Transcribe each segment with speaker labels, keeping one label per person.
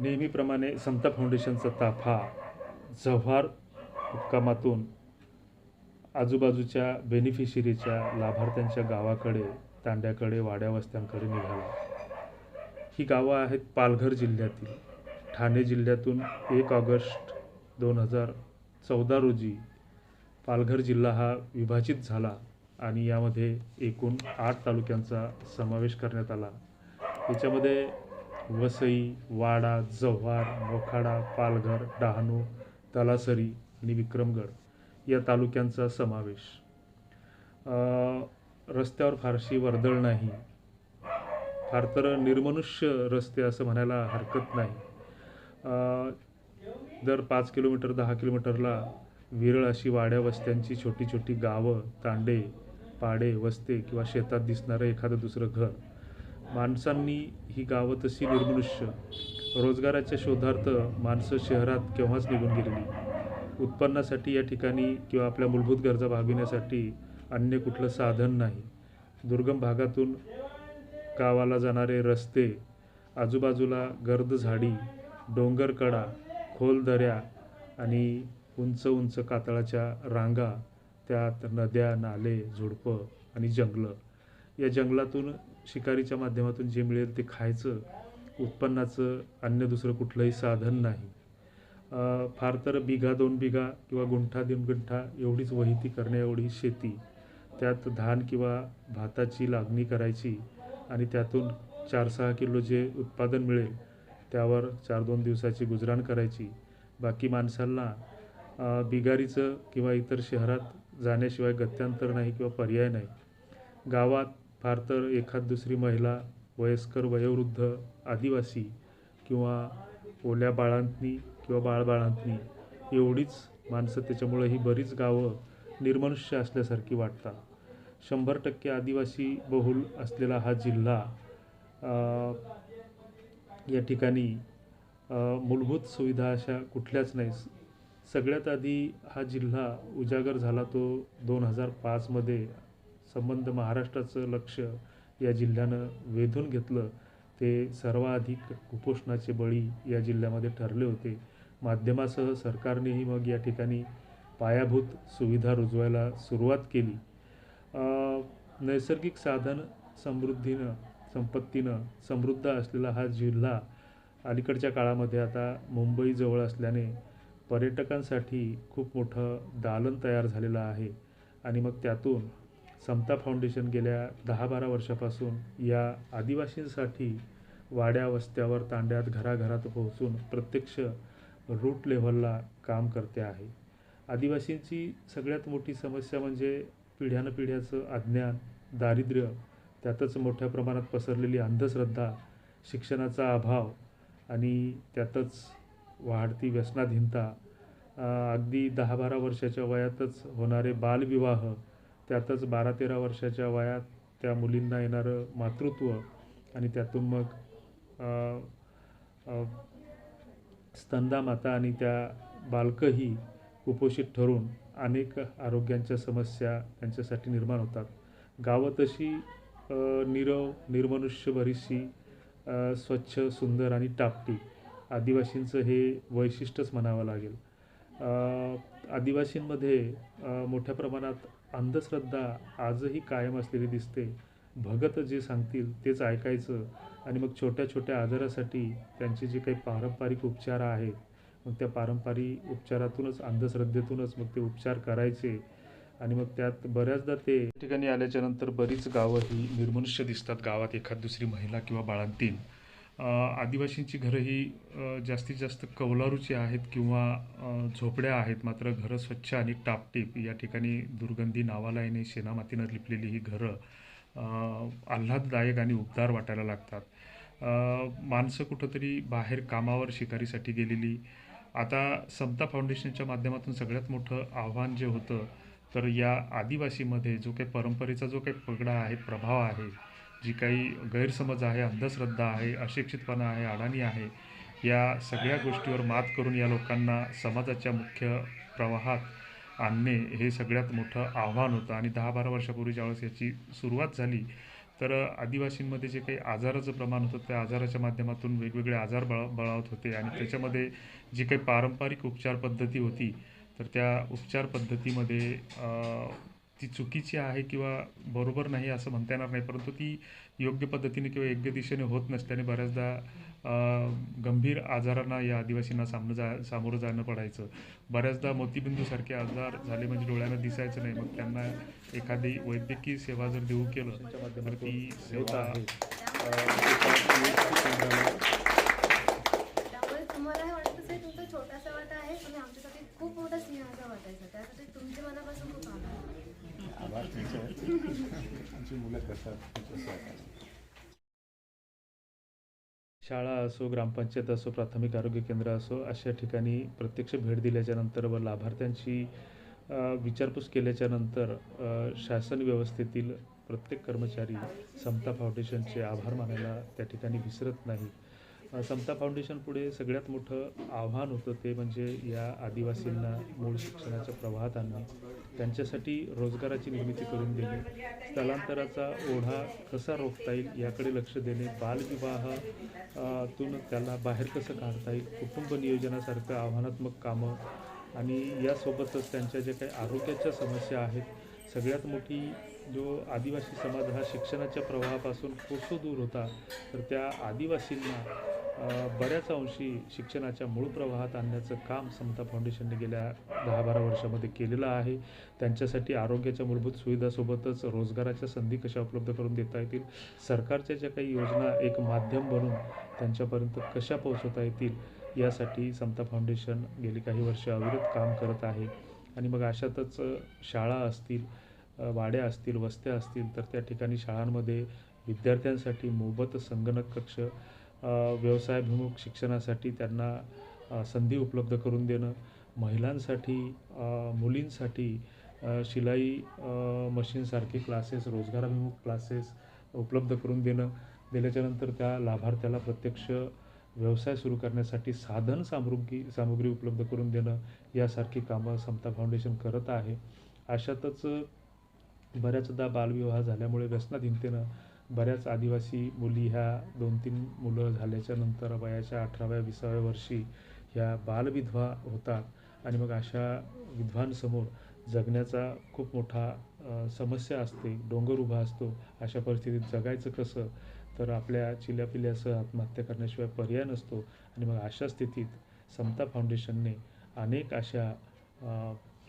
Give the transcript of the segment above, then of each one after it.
Speaker 1: नेहमीप्रमाणे समता फाउंडेशनचा ताफा जव्हार उपक्रमातून आजूबाजूच्या बेनिफिशरीच्या लाभार्थ्यांच्या गावाकडे तांड्याकडे वाड्यावस्त्यांकडे निघाला. ही गावं आहेत पालघर जिल्ह्यातील. ठाणे जिल्ह्यातून एक ऑगस्ट दोन हजार चौदा रोजी पालघर जिल्हा हा विभाजित झाला आणि यामध्ये एकूण आठ तालुक्यांचा समावेश करण्यात आला. याच्यामध्ये वसई वाडा जव्हार मोखाडा पालघर डहाणू तलासरी आणि विक्रमगड या तालुक्यांचा समावेश. रस्त्यावर फारशी वर्दळ नाही. फार तर निर्मनुष्य रस्ते असं म्हणायला हरकत नाही. दर पाच किलोमीटर दहा किलोमीटरला विरळ अशी वाड्या वस्त्यांची छोटी छोटी गावं तांडे पाडे वस्ते किंवा शेतात दिसणारं एखादं दुसरं घर माणसांनी ही गावं तशी निर्मनुष्य. रोजगाराच्या शोधार्थ माणसं शहरात केव्हाच निघून गेलेली उत्पन्नासाठी या ठिकाणी किंवा आपल्या मूलभूत गरजा भागविण्यासाठी अन्य कुठलं साधन नाही. दुर्गम भागातून गावाला जाणारे रस्ते आजूबाजूला गर्द झाडी डोंगरकडा खोल दऱ्या आणि उंच उंच कातळाच्या रांगा त्यात नद्या नाले झुडपं आणि जंगलं. या जंगलातून शिकारीच्या माध्यमातून जे मिळेल ते खायचं उत्पन्नाचं अन्य दुसरं कुठलंही साधन नाही. फार तर बिघा दोन बिघा किंवा गुंठा दोन गुंठा एवढीच वहिती करण्या एवढी शेती त्यात धान किंवा भाताची लागणी करायची आणि त्यातून चार सहा किलो जे उत्पादन मिळेल त्यावर चार दोन दिवसाची गुजराण करायची. बाकी माणसांना बिगारीचं किंवा इतर शहरात जाण्याशिवाय गत्यांतर नाही किंवा पर्याय नाही. गावात फार तर एखाद दुसरी महिला वयस्कर वयोवृद्ध आदिवासी किंवा ओल्या बाळांतनी किंवा बाळबाळांतनी एवढीच माणसं त्याच्यामुळे ही बरीच गावं निर्मनुष्य असल्यासारखी वाटतात. शंभर टक्के आदिवासी बहुल असलेला हा जिल्हा या ठिकाणी मूलभूत सुविधा अशा कुठल्याच नाही. सगळ्यात आधी हा जिल्हा उजागर झाला तो दोन हजार पाचमध्ये संबंध महाराष्ट्राचं लक्ष या जिल्ह्यानं वेधून घेतलं. ते सर्वाधिक कुपोषणाचे बळी या जिल्ह्यामध्ये ठरले होते. माध्यमासह सरकारनेही मग या ठिकाणी पायाभूत सुविधा रुजवायला सुरुवात केली. नैसर्गिक साधन समृद्धीनं संपत्तीनं समृद्ध असलेला हा जिल्हा अलीकडच्या काळामध्ये आता मुंबईजवळ असल्याने पर्यटकांसाठी खूप मोठं दालन तयार झालेलं आहे. आणि मग त्यातून समता फाउंडेशन गेल्या दहा बारा वर्षापासून या आदिवासींसाठी वाड्या वस्त्यावर तांड्यात घराघरात पोहोचून प्रत्यक्ष रूट लेव्हलला काम करते आहे. आदिवासींची सगळ्यात मोठी समस्या म्हणजे पिढ्यानपिढ्याचं अज्ञान दारिद्र्य त्यातच मोठ्या प्रमाणात पसरलेली अंधश्रद्धा शिक्षणाचा अभाव आणि त्यातच वाढती व्यसनाधीनता. अगदी दहा बारा वर्षाच्या वयातच होणारे बालविवाह त्यातच बारा तेरा वर्षाच्या वयात त्या मुलींना येणारं मातृत्व आणि त्यातून मग अं, स्तंदा माता आणि त्या बालकंही कुपोषित ठरून अनेक आरोग्यांच्या समस्या त्यांच्यासाठी निर्माण होतात. गावं तशी निरव निर्मनुष्य बरीचशी स्वच्छ सुंदर आणि टापटी आदिवासींचं हे वैशिष्ट्यच म्हणावं लागेल. आदिवासींमध्ये मोठ्या प्रमाणात अंधश्रद्धा आजही कायम असलेली दिसते. भगत जे सांगतील तेच ऐकायचं आणि मग छोट्या छोट्या आजारासाठी त्यांचे जे काही पारंपरिक उपचार आहेत मग त्या पारंपरिक उपचारातूनच अंधश्रद्धेतूनच मग ते उपचार करायचे आणि मग त्यात बऱ्याचदा ते ठिकाणी आल्याच्यानंतर बरीच गावं ही निर्मनुष्य दिसतात. गावात एखाद दुसरी महिला किंवा बाळांतीन आदिवासींची घरं ही जास्तीत जास्त कौलारूची आहेत किंवा झोपड्या आहेत. मात्र घरं स्वच्छ आणि टापटीप या ठिकाणी दुर्गंधी नावाला येणे शेणामातीनं लिपलेली ही घरं आल्हाददायक आणि उबदार वाटायला लागतात. माणसं कुठंतरी बाहेर कामावर शिकारीसाठी गेलेली. आता समता फाउंडेशनच्या माध्यमातून सगळ्यात मोठं आव्हान जे होतं तर या आदिवासीमध्ये जो काही परंपरेचा जो काही पगडा आहे प्रभाव आहे जी काही गैरसमज आहे अंधश्रद्धा आहे अशिक्षितपणा आहे अडाणी आहे या सगळ्या गोष्टीवर मात करून या लोकांना समाजाच्या मुख्य प्रवाहात आणणे हे सगळ्यात मोठं आव्हान होतं. आणि दहा बारा वर्षापूर्वी ज्यावेळेस याची सुरुवात झाली तर आदिवासींमध्ये जे काही आजाराचं प्रमाण होतं त्या आजाराच्या माध्यमातून वेगवेगळे आजार बळा बळावत होते. आणि त्याच्यामध्ये जी काही पारंपरिक उपचार पद्धती होती तर त्या उपचार पद्धतीमध्ये ती चुकीची आहे किंवा बरोबर नाही असं म्हणता येणार नाही परंतु ती योग्य पद्धतीने किंवा योग्य दिशेने होत नसल्याने बऱ्याचदा गंभीर आजारांना या आदिवासींना सामनं जा सामोरं जाणं पडायचं. बऱ्याचदा मोतीबिंदूसारखे आजार झाले म्हणजे डोळ्यांना दिसायचं नाही मग त्यांना एखादी वैद्यकीय सेवा जर देऊ केलं तर ती सेवा
Speaker 2: त्यामुळे तुम्हाला हे वाटत असेल तुमचा छोटासा वाटा आहे पण आमच्यासाठी खूप मोठा सिंहाचा वाटा आहे त्यासाठी तुमचे मनापासून खूप आभार
Speaker 3: आभार तुमचे आमची मुलं करतात.
Speaker 1: शाळा असो ग्रामपंचायत असो प्राथमिक आरोग्य केंद्र असो अशा ठिकाणी प्रत्यक्ष भेट दिल्याच्यानंतर व लाभार्थ्यांची विचारपूस केल्याच्यानंतर शासन व्यवस्थेतील प्रत्येक कर्मचारी समता फाउंडेशनचे आभार मानायला त्या ठिकाणी विसरत नाही. समता फाउंडेशन पुढे सगळ्यात मोठं आव्हान होतं ते म्हणजे या आदिवासींना मूळ शिक्षणाच्या प्रवाहात आणणे. त्यांच्यासाठी रोजगाराची निर्मिती करून देणे स्थलांतराचा ओढा कसा रोखता येईल याकडे लक्ष देणे बालविवाहातून त्याला बाहेर कसं काढता येईल कुटुंब नियोजनासारखं आव्हानात्मक कामं आणि यासोबतच त्यांच्या ज्या काही आरोग्याच्या समस्या आहेत सगळ्यात मोठी जो आदिवासी समाज हा शिक्षणाच्या प्रवाहापासून कोसो दूर होता तर त्या आदिवासींना बऱ्याच अंशी शिक्षणाच्या मूळ प्रवाहात आणण्याचं काम समता फाउंडेशनने गेल्या दहा बारा वर्षामध्ये केलेलं आहे. त्यांच्यासाठी आरोग्याच्या मूलभूत सुविधासोबतच रोजगाराच्या संधी कशा उपलब्ध करून देता येतील? सरकारच्या ज्या काही योजना एक माध्यम बनून त्यांच्यापर्यंत कशा पोहोचवता येतील? यासाठी समता फाउंडेशन गेली काही वर्ष अविरत काम करत आहे. आणि मग अशातच शाळा असतील वाड्या असतील वस्त्या असतील तर त्या ठिकाणी शाळांमध्ये विद्यार्थ्यांसाठी मोफत संगणक कक्ष व्यवसायाभिमुख शिक्षणासाठी त्यांना संधी उपलब्ध करून देणं महिलांसाठी मुलींसाठी शिलाई मशीनसारखे क्लासेस रोजगाराभिमुख क्लासेस उपलब्ध करून देणं दिल्याच्यानंतर त्या लाभार्थ्याला प्रत्यक्ष व्यवसाय सुरू करण्यासाठी साधन सामुग्री सामुग्री उपलब्ध करून देणं यासारखी कामं समता फाउंडेशन करत आहे. अशातच बऱ्याचदा बालविवाह झाल्यामुळे व्यसनाधीनतेनं बऱ्याच आदिवासी मुली ह्या दोन तीन मुलं झाल्याच्यानंतर वयाच्या अठराव्या विसाव्या वर्षी ह्या बालविधवा होतात. आणि मग अशा विधवांसमोर जगण्याचा खूप मोठा समस्या असते. डोंगर उभा असतो. अशा परिस्थितीत जगायचं कसं? तर आपल्या चिल्यापिल्यासह आत्महत्या करण्याशिवाय पर्याय नसतो. आणि मग अशा स्थितीत समता फाउंडेशनने अनेक अशा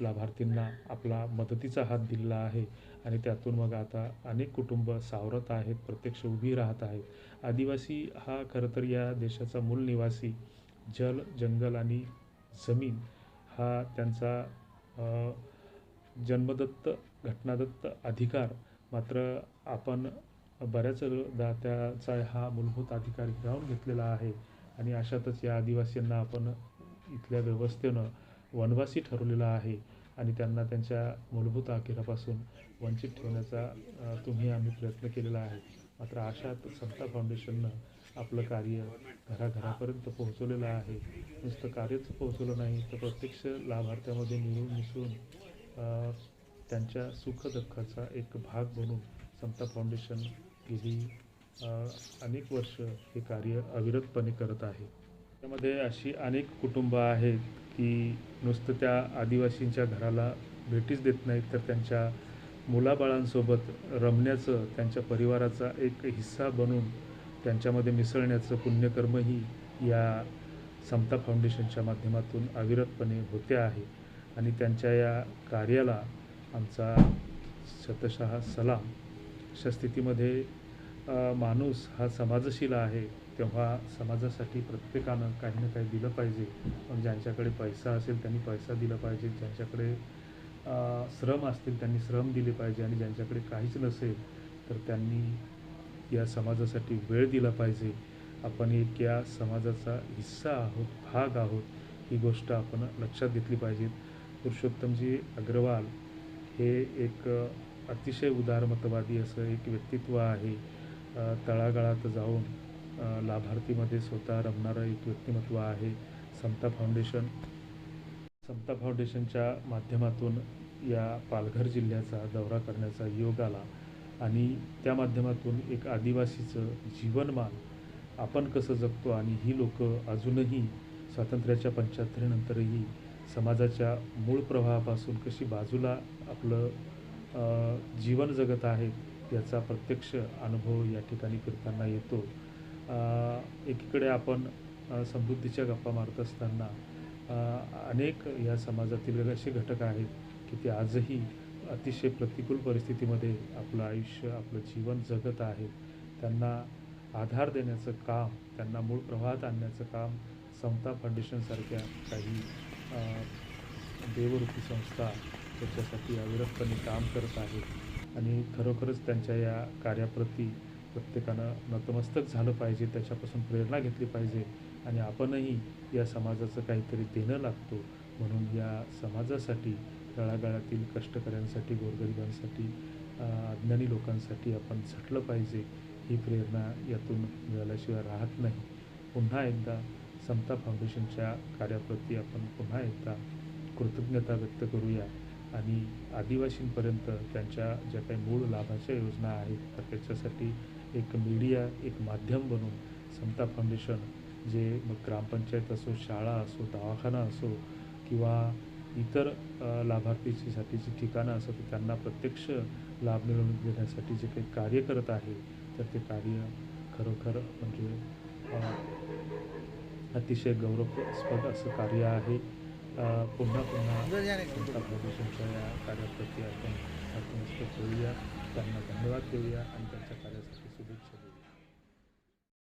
Speaker 1: लाभार्थींना आपला मदतीचा हात दिलेला आहे. आणि त्यातून मग आता अनेक कुटुंब सावरत आहेत प्रत्यक्ष उभी राहत आहेत. आदिवासी हा खरं तर या देशाचा मूल निवासी जल जंगल आणि जमीन हा त्यांचा जन्मदत्त घटनादत्त अधिकार. मात्र आपण बऱ्याचदा त्याचा हा मूलभूत अधिकार हिरावून घेतलेला आहे आणि अशातच या आदिवासींना आपण इथल्या व्यवस्थेनं वनवासी ठरवलेला आहे. आणि त्यांना त्यांच्या मूलभूत हक्कापासून वंचित ठेवण्याचा तुम्ही आम्ही प्रयत्न केलेला आहे. मात्र अशात समता फाउंडेशननं आपलं कार्य घराघरापर्यंत पोहोचवलेलं आहे. नुसतं कार्यच पोहोचवलं नाही तर प्रत्यक्ष लाभार्थ्यामध्ये मिळून मिसळून त्यांच्या सुखदुःखाचा एक भाग बनून समता फाउंडेशन गेली अनेक वर्ष हे कार्य अविरतपणे करत आहे. त्यामध्ये अशी अनेक कुटुंबं आहेत की नुसतं त्या आदिवासींच्या घराला भेटीच देत नाहीत तर त्यांच्या मुलाबाळांसोबत रमण्याचं त्यांच्या परिवाराचा एक हिस्सा बनून त्यांच्यामध्ये मिसळण्याचं पुण्यकर्मही या समता फाउंडेशनच्या माध्यमातून अविरतपणे होते आहे. आणि त्यांच्या या कार्याला आमचा शतशः सलाम. अशा स्थितीमध्ये माणूस हा समाजशील आहे. तेव्हा समाजासाठी प्रत्येकानं काही ना काही दिलं पाहिजे. पण ज्यांच्याकडे पैसा असेल त्यांनी पैसा दिला पाहिजे. ज्यांच्याकडे श्रम असतील त्यांनी श्रम दिले पाहिजे. आणि ज्यांच्याकडे काहीच नसेल तर त्यांनी या समाजासाठी वेळ दिला पाहिजे. आपण एक या समाजाचा हिस्सा आहोत भाग आहोत ही गोष्ट आपण लक्षात घेतली पाहिजे. पुरुषोत्तमजी अग्रवाल हे एक अतिशय उदारमतवादी असं एक व्यक्तित्व आहे. तळागाळात जाऊन लाभार्थीमध्ये स्वतः रमणारं एक व्यक्तिमत्व आहे समता फाउंडेशन. समता फाउंडेशनच्या माध्यमातून या पालघर जिल्ह्याचा दौरा करण्याचा योग आला आणि त्या माध्यमातून एक आदिवासीचं जीवनमान आपण कसं जगतो आणि ही लोक अजूनही स्वातंत्र्याच्या पंच्याहत्तरीनंतरही समाजाच्या मूळ प्रवाहापासून कशी बाजूला आपलं जीवन जगत आहेत याचा प्रत्यक्ष अनुभव या ठिकाणी फिरताना येतो. एकीकडे आपण समृद्धीच्या गप्पा मारत असताना अनेक या समाजातील असे घटक आहेत की ते आजही अतिशय प्रतिकूल परिस्थितीमध्ये आपलं आयुष्य आपलं जीवन जगत आहेत. त्यांना आधार देण्याचं काम त्यांना मूळ प्रवाहात आणण्याचं काम समता फाउंडेशनसारख्या काही देवरूपी संस्था त्याच्यासाठी अविरतपणे काम करत आहेत. आणि खरोखरच त्यांच्या या कार्याप्रती प्रत्येकानं नतमस्तक झालं पाहिजे त्याच्यापासून प्रेरणा घेतली पाहिजे आणि आपणही या समाजाचं काहीतरी देणं लागतो. म्हणून या समाजासाठी तळागाळातील कष्टकऱ्यांसाठी गोरगरिबांसाठी अज्ञानी लोकांसाठी आपण झटलं पाहिजे ही प्रेरणा यातून मिळाल्याशिवाय राहत नाही. पुन्हा एकदा समता फाउंडेशनच्या कार्याप्रती आपण पुन्हा एकदा कृतज्ञता व्यक्त करूया आणि आदिवासींपर्यंत त्यांच्या ज्या काही मूळ लाभाच्या योजना आहेत तर त्याच्यासाठी एक मीडिया एक माध्यम बनून समता फाउंडेशन जे मग ग्रामपंचायत असो शाळा असो दवाखाना असो किंवा इतर अ, लाभार्थीसाठीची ठिकाणं असो तर त्यांना प्रत्यक्ष लाभ मिळवून देण्यासाठी जे काही कार्य करत आहे तर ते कार्य खरोखर म्हणजे अतिशय गौरवस्पद असं कार्य आहे. पुन्हा पुन्हा समता फाउंडेशनच्या या कार्याप्रती आपण आत्मस्थ करूया त्यांना धन्यवाद देऊया आणि